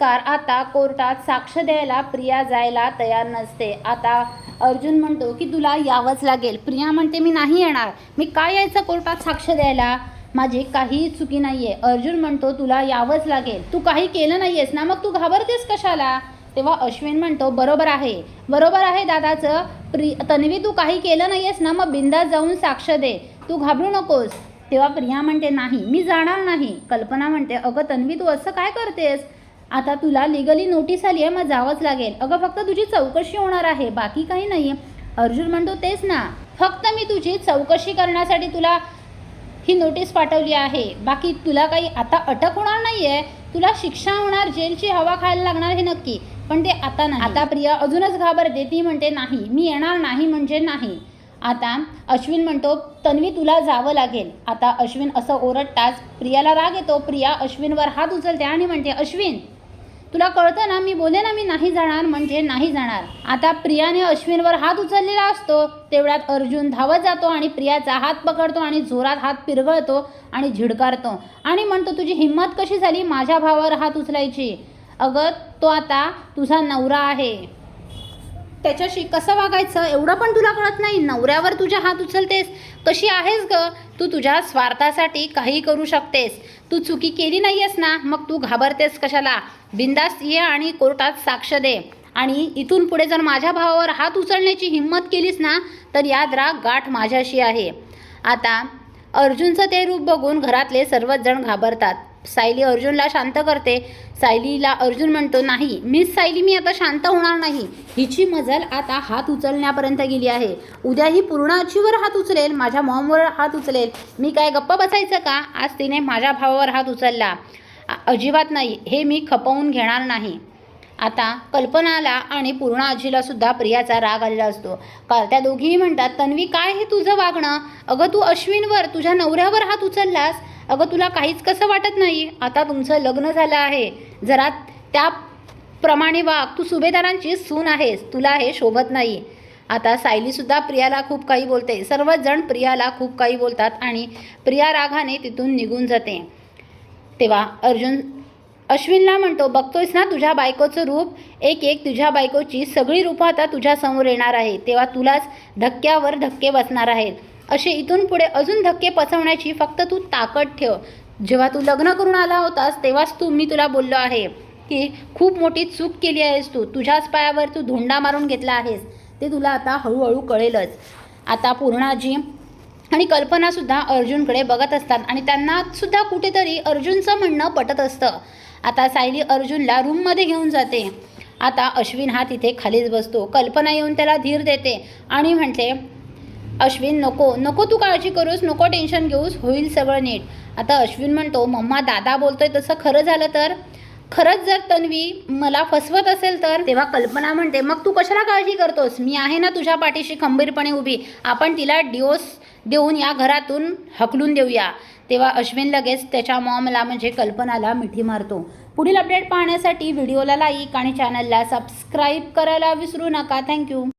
नमस्कार. आता कोर्टात साक्ष द्यायला प्रिया जायला तयार नसते. आता अर्जुन म्हणतो की तुला यावंच लागेल. प्रिया म्हणते मी नाही येणार. मी काय यायचं कोर्टात साक्ष द्यायला? माझी काही चुकी नाही आहे अर्जुन म्हणतो तुला यावंच लागेल. तू काही केलं नाही आहेस ना? मग तू घाबरतेस कशाला? तेव्हा अश्विन म्हणतो बरोबर आहे. बरोबर आहे दादाचं. प्रि तन्वी तू काही केलं नाही आहेस ना? मग बिंदास जाऊन साक्ष दे. तू घाबरू नकोस. तेव्हा प्रिया म्हणते नाही. मी जाणार नाही. कल्पना म्हणते अगं तन्वी तू असं काय करतेस? आता तुला लिगली नोटीस आली आहे मग जावंच लागेल. अगं फक्त तुझी चौकशी होणार आहे बाकी काही नाही अर्जुन म्हणतो तेच ना. फक्त मी तुझी चौकशी करण्यासाठी तुला ही नोटीस पाठवली आहे. बाकी तुला काही आता अटक होणार नाही आहे तुला शिक्षा होणार जेलची हवा खायला लागणार हे नक्की. पण ते आता नाही. आता प्रिया अजूनच घाबरते. ती म्हणते नाही मी येणार नाही म्हणजे नाही. आता अश्विन म्हणतो तन्वी तुला जावं लागेल. आता अश्विन असं ओरडताच प्रियाला राग येतो. प्रिया अश्विनवर हात उचलते आणि म्हणते अश्विन तुला कळतं ना मी बोले ना मी नाही जाणार म्हणजे नाही जाणार. आता प्रियाने अश्विनवर हात उचललेला असतो तेवढ्यात अर्जुन धावत जातो आणि प्रियाचा हात पकडतो आणि जोरात हात पिरगळतो आणि झिडकारतो. आणि म्हणतो तुझी हिंमत कशी झाली माझ्या भावावर हात उचलायची? अगं तो आता तुझा नवरा आहे. त्याच्याशी कसं वागायचं एवढं पण तुला कळत नाही? नवऱ्यावर तुझ्या हात उचलतेस? कशी आहेस ग? तू तुझ्या स्वार्थासाठी काही करू शकतेस. तू चुकी केली नाही आहेस ना? मग तू घाबरतेस कशाला? बिंदास ये आणि कोर्टात साक्ष दे. आणि इथून पुढे जर माझ्या भावावर हात उचलण्याची हिंमत केलीस ना तर याद राग गाठ माझ्याशी आहे. आता अर्जुनचं ते रूप बघून घरातले सर्वच जण घाबरतात. सायली अर्जुनला शांत करते. सायलीला अर्जुन म्हणतो नाही मिस सायली मी आता शांत होणार नाही. हिची मजल आता हात उचलण्यापर्यंत गेली आहे. उद्या ही पूर्ण आजीवर हात उचलेल माझ्या मॉमवर हात उचलेल. मी काय गप्प बसायचं का? आज तिने माझ्या भावावर हात उचलला. अजिबात नाही. हे मी खपवून घेणार नाही. आता कल्पनाला आणि पूर्ण आजीला सुद्धा प्रियाचा राग आलेला असतो. का त्या दोघीही म्हणतात तन्वी काय हे तुझं वागणं? अगं तू अश्विनवर तुझ्या नवऱ्यावर हात उचललास? अगं तुला काहीच कसं वाटत नाही? आता तुमचं लग्न झालं आहे. जरा त्याप्रमाणे वाग. तू सुभेदारांची सून आहेस. तुला हे शोभत नाही. आता सायलीसुद्धा प्रियाला खूप काही बोलते. सर्वच जण प्रियाला खूप काही बोलतात आणि प्रिया रागाने तिथून निघून जाते. तेव्हा अर्जुन अश्विनला म्हणतो बघतोयस ना तुझ्या बायकोचं रूप? एक एक तुझ्या बायकोची सगळी रूपं आता तुझ्यासमोर येणार आहे तेव्हा तुलाच धक्क्यावर धक्के बसणार आहेत. असे इथून पुढे अजून धक्के पचवण्याची फक्त तू ताकद ठेव. जेव्हा तू लग्न करून आला होतास तेव्हाच तू मी तुला बोललो आहे की खूप मोठी चूक केली आहेस तू. तुझ्याच पायावर तू धोंडा मारून घेतला आहेस. ते तुला आता हळूहळू कळेलच. आता पूर्णाजी आणि कल्पनासुद्धा अर्जुनकडे बघत असतात आणि त्यांनासुद्धा कुठेतरी अर्जुनचं म्हणणं पटत असतं. आता सायली अर्जुनला रूममध्ये घेऊन जाते. आता अश्विन हा तिथे खालीच बसतो. कल्पना येऊन त्याला धीर देते आणि म्हटले अश्विन नको नको तू काळजी करूस नको टेन्शन घेऊस होईल सगळं नीट. आता अश्विन म्हणतो मम्मा दादा बोलतोय तसं खरं झालं तर? खरंच जर तन्वी मला फसवत असेल तर? तेव्हा कल्पना म्हणते मग तू कशाला काळजी करतोस? मी आहे ना तुझ्या पाठीशी खंबीरपणे उभी. आपण तिला डिओस देऊन या घरातून हकलून देऊया. तेव्हा अश्विन लगेच त्याच्या मॉमला म्हणजे कल्पनाला मिठी मारतो. पुढील अपडेट पाहण्यासाठी व्हिडिओला लाईक आणि चॅनलला सबस्क्राईब करायला विसरू नका. थँक्यू